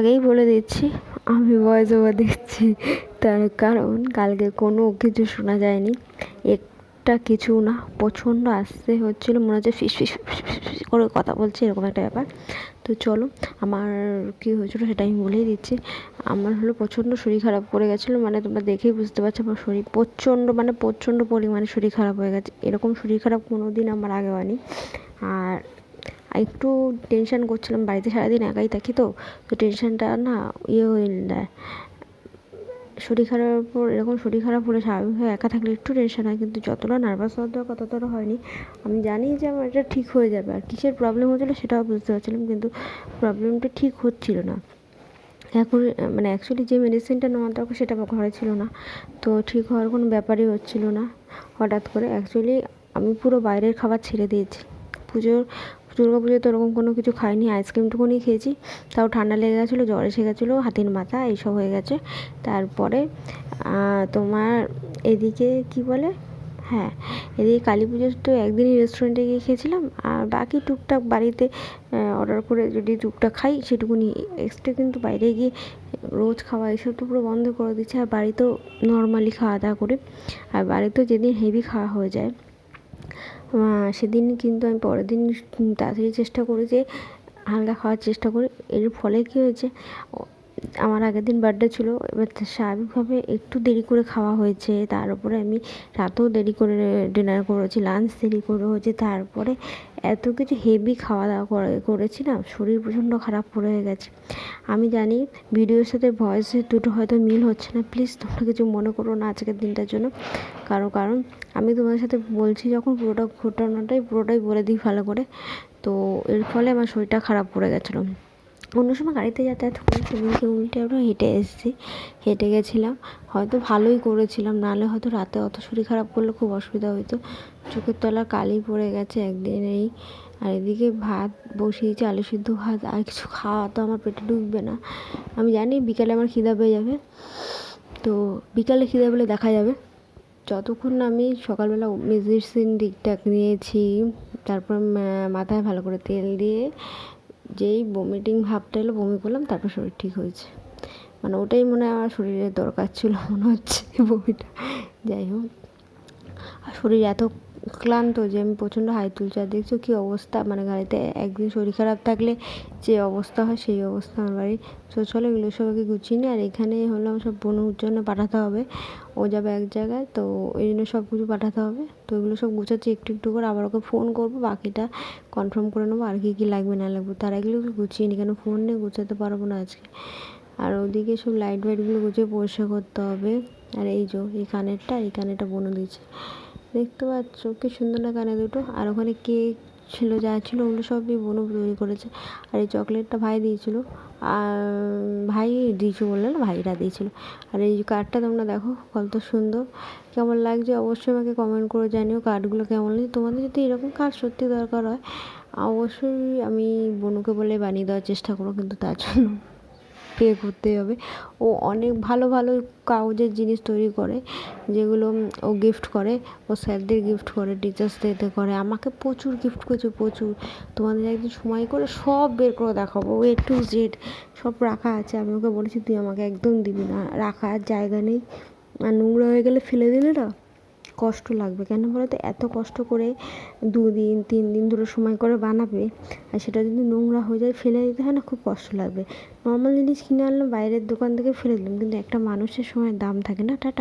আগেই বলে দিচ্ছি, আমি ভয়েস ওভার দিচ্ছি। তার কারণ, কালকে কোনো কিছু শোনা যায়নি। একটা কিছু না, প্রচণ্ড আসতে হচ্ছিল, মনে হচ্ছে ফিস ফিস করে কথা বলছে, এরকম একটা ব্যাপার। তো চলো, আমার কী হয়েছিলো সেটা আমি বলেই দিচ্ছি। আমার হলো প্রচণ্ড শরীর খারাপ করে গেছিল মানে তোমরা দেখেই বুঝতে পারছ আমার শরীর প্রচণ্ড মানে প্রচণ্ড পরিমাণে শরীর খারাপ হয়ে গেছে। এরকম শরীর খারাপ কোনো দিন আমার আগে হয়নি। আর একটু টেনশান করছিলাম, বাড়িতে সারাদিন একাই থাকি তো তো টেনশানটা না ইয়ে হয়ে যায়। শরীর উপর এরকম শরীর খারাপ হলে স্বাভাবিকভাবে একা থাকলে একটু টেনশন হয়, কিন্তু যতটা নার্ভাস হওয়ার দরকার ততটা হয়নি। আমি জানি যে আমার এটা ঠিক হয়ে যাবে, আর কিসের প্রবলেম হচ্ছিল সেটাও বুঝতে পারছিলাম, কিন্তু প্রবলেমটা ঠিক হচ্ছিল না। এখন মানে অ্যাকচুয়ালি যে মেডিসিনটা নেওয়ার দরকার সেটা আমার ঘরে ছিল না, তো ঠিক হওয়ার কোনো ব্যাপারই হচ্ছিল না। হঠাৎ করে অ্যাকচুয়ালি আমি পুরো বাইরের খাবার ছেড়ে দিয়েছি। পুজোর দুর্গা পুজোয় তো ওরকম কোনো কিছু খাইনি আইসক্রিমটুকুনি খেয়েছি। তাও ঠান্ডা লেগে গেছিল, জ্বর এসে গেছিল, হাতির মাথা, এইসব হয়ে গেছে। তারপরে তোমার এদিকে কি বলে? হ্যাঁ এদিকে কালী পুজোর তো একদিনই রেস্টুরেন্টে গিয়ে খেয়েছিলাম। আর বাকি টুকটাক বাড়িতে অর্ডার করে যদি টুকটাক খাই সেটুকুনি এক্সট্রা কিন্তু বাইরে গিয়ে রোজ খাওয়া এসব তো পুরো বন্ধ করে দিচ্ছে। আর বাড়িতেও নর্মালি খাওয়া দাওয়া করি। আর বাড়িতেও যেদিন হেভি খাওয়া হয়ে যায় সেদিন কিন্তু আমি পরের দিন তাড়াতাড়ি চেষ্টা করি যে হালকা খাওয়ার চেষ্টা করি। এর ফলে কী হয়েছে? আমার আগের দিন বার্থডে ছিল, এবার স্বাভাবিকভাবে একটু দেরি করে খাওয়া হয়েছে। তার উপরে আমি রাতেও দেরি করে ডিনার করেছি লাঞ্চ দেরি করে হয়েছে। তারপরে এত কিছু হেভি খাওয়া দাওয়া করে করেছি না শরীর প্রচণ্ড খারাপ হয়ে গেছে। আমি জানি ভিডিওর সাথে ভয়েসের দুটো হয়তো মিল হচ্ছে না প্লিজ তোমরা কিছু মনে করো না আজকের দিনটার জন্য। কারও কারণ, আমি তোমাদের সাথে বলছি যখন পুরোটা ঘটনাটাই পুরোটাই বলে দিই ভালো করে। তো এর ফলে আমার শরীরটা খারাপ পড়ে গেছিল। অন্য সময় গাড়িতে যাতায়াত করি সেদিনকে উল্টে আমরা হেঁটে এসেছি। হেঁটে গেছিলাম। হয়তো ভালোই করেছিলাম, নাহলে হয়তো রাতে অত শরীর খারাপ করলে খুব অসুবিধা হতো চোখের তলা কালি পড়ে গেছে একদিন এই। আর এদিকে ভাত বসিয়েছি, আলু সিদ্ধ ভাত, আর কিছু খাওয়া তো আমার পেটে ঢুকবে না। আমি জানি বিকালে আমার খিদা পেয়ে যাবে। তো বিকালে খিদে পেলে দেখা যাবে। যতক্ষণ আমি সকালবেলা মেডিসিন ঠিকঠাক নিয়েছি, তারপর মাথায় ভালো করে তেল দিয়ে যেই বমিটিং ভাবটা এলো, বমি করলাম, তারপর শরীর ঠিক হয়েছে। মানে ওটাই মনে হয় আমার শরীরের দরকার ছিল মনে হচ্ছে বমিটা। যাই হোক। আর শরীর এত ক্লান্ত যে আমি প্রচণ্ড হাই তুলছি আর দেখছ কী অবস্থা? মানে গাড়িতে একদিন শরীর খারাপ থাকলে যে অবস্থা হয় সেই অবস্থা আমার বাড়ি তো চলো এগুলো সবাইকে গুছিয়ে নিই আর এখানে হলো আমার সব বনুর জন্য পাঠাতে হবে। ও যাবে এক জায়গায়, তো ওই জন্য সব কিছু পাঠাতে হবে। তো এগুলো সব গুছাচ্ছি একটু একটু করে। আবার ওকে ফোন করব, বাকিটা কনফার্ম করে নেব আর কী কী লাগবে না লাগবে। তার এগুলো গুছিয়ে নিই কেন ফোন নিয়ে গুছাতে পারব না আজকে। আর ওদিকে সব লাইট ফাইটগুলো গুছিয়ে পরিষ্কার করতে হবে। আর এই যে এই কানেরটা এই কানেরটা বনে দিয়েছে দেখতে পাচ্ছ কি সুন্দর না কানে দুটো? আর ওখানে কেক ছিল, যা ছিল, ওগুলো সবই বোনও তৈরি করেছে। আর এই চকলেটটা ভাই দিয়েছিল। আর ভাই দিয়েছে বললে না, ভাইরা দিয়েছিল। আর এই কার্ডটা তোমরা দেখো, কত সুন্দর। কেমন লাগছে অবশ্যই আমাকে কমেন্ট করে জানিও কার্ডগুলো কেমন লাগছে। তোমাদের যদি এরকম কার্ড সত্যি দরকার হয়, অবশ্যই আমি বনুকে বলে বানিয়ে দেওয়ার চেষ্টা করব কিন্তু তার জন্য। পে করতেই হবে। ও অনেক ভালো ভালো কাগজের জিনিস তৈরি করে, যেগুলো ও গিফট করে। ও স্যারদের গিফট করে টিচার্সদের করে। আমাকে প্রচুর গিফট করেছে, প্রচুর। তোমাদের একদিন সময় করে সব বের করে দেখাবো। এ টু জেড সব রাখা আছে। আমি ওকে বলেছি, তুই আমাকে একদম দিবি না। রাখার জায়গা নেই। আর নোংরা হয়ে গেলে ফেলে দিলে না? কষ্ট লাগবে। কেন বলো তো? এত কষ্ট করে দু দিন তিন দিন ধরে সময় করে বানাবে আর সেটা যদি নোংরা হয়ে যায়, ফেলে দিতে হয় না, খুব কষ্ট লাগবে। নর্মাল জিনিস কিনে আনলাম, বাইরের দোকান থেকে ফেলে দিলাম, কিন্তু একটা মানুষের সময় দাম থাকে না। টাটা।